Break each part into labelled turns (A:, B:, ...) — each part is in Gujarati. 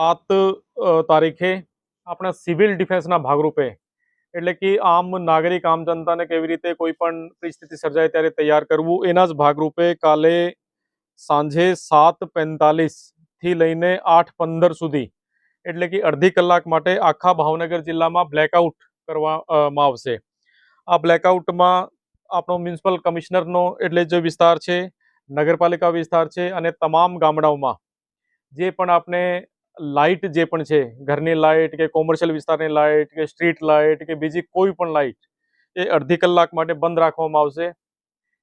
A: સાત તારીખે આપણા સિવિલ ડિફેન્સના ભાગરૂપે, એટલે કે આમ નાગરિક, આમ જનતાને કેવી રીતે કોઈ પણ પરિસ્થિતિ સર્જાય ત્યારે તૈયાર કરવું, એના જ ભાગરૂપે કાલે સાંજે સાત પેંતાલીસથી લઈને આઠ પંદર સુધી, એટલે કે અડધી કલાક માટે આખા ભાવનગર જિલ્લામાં બ્લેકઆઉટ કરવામાં આવશે. આ બ્લેકઆઉટમાં આપણો મ્યુનિસિપલ કમિશનરનો એટલે જે વિસ્તાર છે, નગરપાલિકા વિસ્તાર છે અને તમામ ગામડાઓમાં, જે પણ આપણે લાઇટ જે પણ છે, ઘરની લાઇટ કે કોમર્શિયલ વિસ્તારની લાઇટ કે સ્ટ્રીટ લાઇટ કે બીજી કોઈ પણ લાઇટ, એ અડધી કલાક માટે બંધ રાખવામાં આવશે.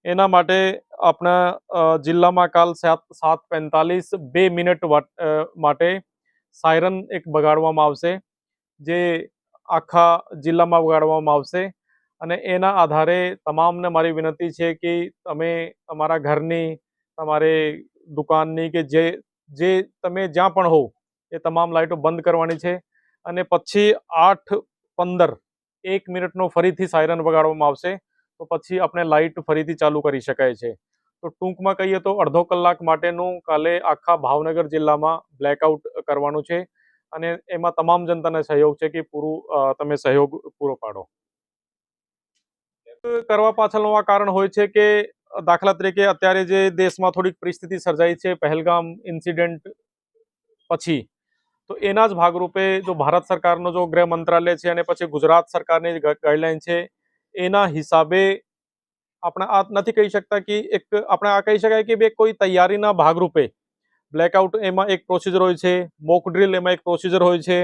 A: એના માટે આપણા જિલ્લામાં કાલ સાત સાત પેંતાલીસ બે મિનિટ માટે સાયરન એક બગાડવામાં આવશે, જે આખા જિલ્લામાં વગાડવામાં આવશે. અને એના આધારે તમામને મારી વિનંતી છે કે તમે તમારા ઘરની, તમારે દુકાનની કે જે જે તમે જ્યાં પણ હો એ તમામ લાઇટો બંધ કરવાની છે અને પછી આઠ પંદર એક મિનિટનો ફરીથી સાયરન વગાડવામાં આવશે, તો પછી આપણે લાઇટ ફરીથી ચાલુ કરી શકાય છે. તો ટૂંકમાં કહીએ તો અડધો કલાક માટેનું કાલે આખા ભાવનગર જિલ્લામાં બ્લેકઆઉટ કરવાનું છે અને એમાં તમામ જનતાને સહયોગ છે કે પૂરું તમે સહયોગ પૂરો પાડો. કરવા પાછળનું આ કારણ હોય છે કે દાખલા તરીકે અત્યારે જે દેશમાં થોડીક પરિસ્થિતિ સર્જાઈ છે, પહેલગામ ઇન્સિડન્ટ પછી તો એના જ ભાગરૂપે જો ભારત સરકારનો જો ગૃહ મંત્રાલય છે અને પછી ગુજરાત સરકારની ગાઈડલાઈન છે, એના હિસાબે આપણે આ નથી કહી શકતા કે એક, આપણે આ કહી શકાય કે બે કોઈ તૈયારીના ભાગરૂપે બ્લેકઆઉટ એમાં એક પ્રોસિજર હોય છે મોક ડ્રીલ એમાં એક પ્રોસિજર હોય છે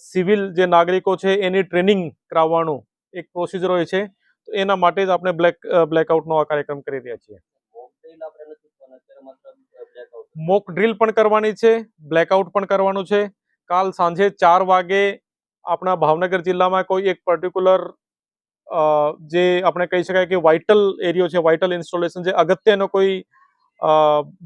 A: સિવિલ જે નાગરિકો છે એની ટ્રેનિંગ કરાવવાનું એક પ્રોસિજર હોય છે, તો એના માટે જ આપણે બ્લેક બ્લેકઆઉટનો આ કાર્યક્રમ કરી રહ્યા છીએ. મોક ડ્રીલ પણ કરવાની છે, બ્લેકઆઉટ પણ કરવાનું છે. કાલ સાંજે ચાર વાગે આપણા ભાવનગર જિલ્લામાં કોઈ એક પર્ટિક્યુલર જે આપણે કહી શકાય કે વાઇટલ એરિયો છે વાઇટલ ઇન્સ્ટોલેશન જે અગત્યનો કોઈ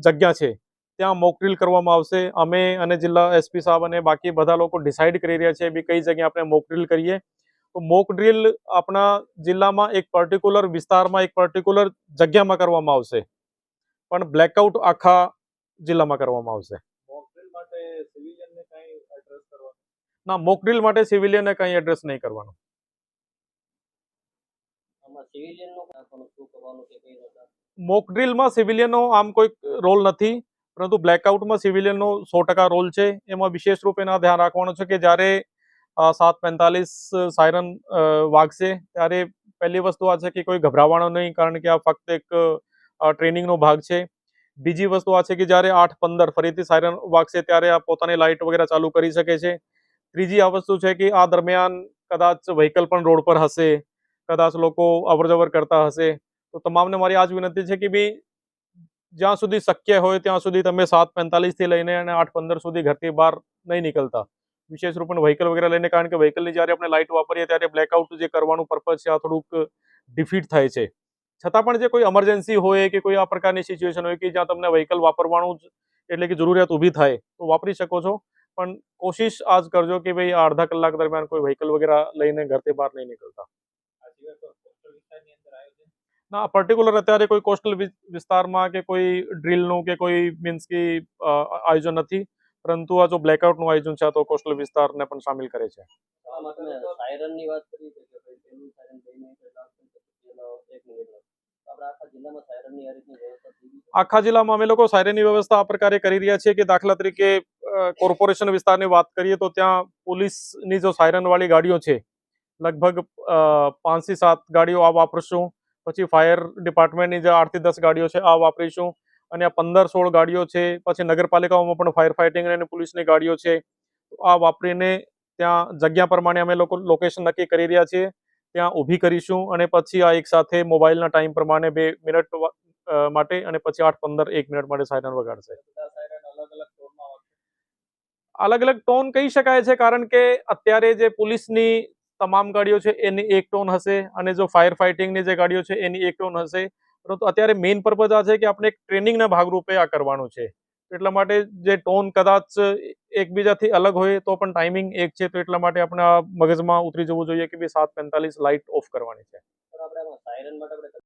A: જગ્યા છે, ત્યાં મોક ડ્રીલ કરવામાં આવશે. અમે અને જિલ્લા એસપી સાહેબ અને બાકી બધા લોકો ડિસાઇડ કરી રહ્યા છે બી કઈ જગ્યાએ આપણે મોક ડ્રીલ કરીએ. તો મોક ડ્રીલ આપણા જિલ્લામાં એક પર્ટિક્યુલર વિસ્તારમાં, એક પર્ટિક્યુલર જગ્યામાં કરવામાં આવશે. પણ બ્લેકઆઉટ આખા જિલ્લામાં કરવામાં આવશે. ના મોકડ્રીલ માટે સિવિલિયનને કંઈ એડ્રેસ નહીં કરવાનું. મોકડ્રીલમાં સિવિલિયનનો આમ કોઈ રોલ નથી પરંતુ બ્લેકઆઉટમાં સિવિલિયનનો સો ટકા રોલ છે. એમાં વિશેષ રૂપે ધ્યાન રાખવાનું છે કે જ્યારે સાત પેંતાલીસ સાયરન વાગશે ત્યારે પહેલી વસ્તુ આ છે કે કોઈ ગભરાવાનો નહીં કારણ કે આ ફક્ત એક ટ્રેનિંગનો ભાગ છે. બીજી વસ્તુ આ છે કે જ્યારે આઠ પંદર ફરીથી સાયરન વાગશે ત્યારે આ પોતાની લાઇટ વગેરે ચાલુ કરી શકે છે. ત્રીજી આ વસ્તુ છે કે આ દરમિયાન કદાચ વ્હીકલ પણ રોડ પર હશે, કદાચ લોકો અવરજવર કરતા હશે. તો તમામને મારી આ જ વિનંતી છે કે બી જ્યાં સુધી શક્ય હોય ત્યાં સુધી તમે સાત પેંતાલીસથી લઈને અને આઠ પંદર સુધી ઘરથી બહાર નહીં નીકળતા. વિશેષ રૂપે વ્હીકલ વગેરે લઈને, કારણ કે વ્હીકલની જ્યારે આપણે લાઇટ વાપરીએ ત્યારે બ્લેકઆઉટ જે કરવાનું પર્પઝ છે, આ થોડુંક ડિફીટ થાય છે. છતાં પણ જે કોઈ એમરજન્સી હોય કે કોઈ આ પ્રકારની સિચ્યુએશન હોય કે જ્યાં તમને વ્હીકલ વાપરવાનું જ એટલે કે જરૂરિયાત ઊભી થાય, તો વાપરી શકો છો. પણ કોશિશ આ જ કરજો કે ભાઈ આ અડધા કલાક દરમિયાન કોઈ વ્હીકલ વગેરે લઈને ઘરથી બહાર નહીં નીકળતા. ના પર્ટિક્યુલર અત્યારે કોઈ કોસ્ટલ વિસ્તારમાં કે કોઈ ડ્રીલનું કે કોઈ મીન્સ કે આયોજન નથી. પરંતુ આ જો બ્લેકઆઉટનું આયોજન છે, તો કોસ્ટલ વિસ્તારને પણ સામેલ કરે છે.
B: સાયરનની વાત કરી છે કે ભાઈ પહેલું સાયરન બે મિનિટ લાગશે પછી એનો એક મિનિટ લાગશે આપણે આખા જિલ્લામાં સાયરનની આ રીતની વ્યવસ્થા થઈ ગઈ છે
A: આખા જિલ્લામાં અમે લોકો સાયરનની વ્યવસ્થા આ પ્રકારે કરી રહ્યા છીએ કે દાખલા તરીકે કોર્પોરેશન વિસ્તારની વાત કરીએ તો ત્યાં પોલીસની જો સાયરનવાળી ગાડીઓ છે, લગભગ પાંચથી સાત ગાડીઓ આ વાપરશું. પછી ફાયર ડિપાર્ટમેન્ટની જે આઠથી દસ ગાડીઓ છે આ વાપરીશું. અને આ પંદર સોળ ગાડીઓ છે, પછી નગરપાલિકાઓમાં પણ ફાયર ફાઇટિંગ અને પોલીસની ગાડીઓ છે. આ વાપરીને ત્યાં જગ્યા પ્રમાણે અમે લોકો, લોકેશન નક્કી કરી રહ્યા છીએ. ત્યાં ઊભી કરીશું અને પછી આ એક સાથે મોબાઈલના ટાઈમ પ્રમાણે બે મિનિટ માટે અને પછી આઠ પંદર એક મિનિટ માટે સાયરન વગાડશે.
B: અલગ અલગ
A: ટોન કહી શકાય છે કારણ કે અત્યારે જે પોલીસની તમામ ગાડીઓ છે એની એક ટોન હશે અને જો ફાયર ફાઇટિંગની જે ગાડીઓ છે એની એક ટોન હશે. પરંતુ અત્યારે મેઇન પર્પઝ આ છે કે આપણે એક ટ્રેનિંગના ભાગરૂપે આ કરવાનું છે. એટલા માટે જે ટોન કદાચ એકબીજાથી અલગ હોય તો પણ ટાઈમિંગ એક છે, તો એટલા માટે આપણે મગજમાં ઉતરી જવું જોઈએ કે ભાઈ સાત પેંતાલીસ લાઇટ ઓફ કરવાની છે.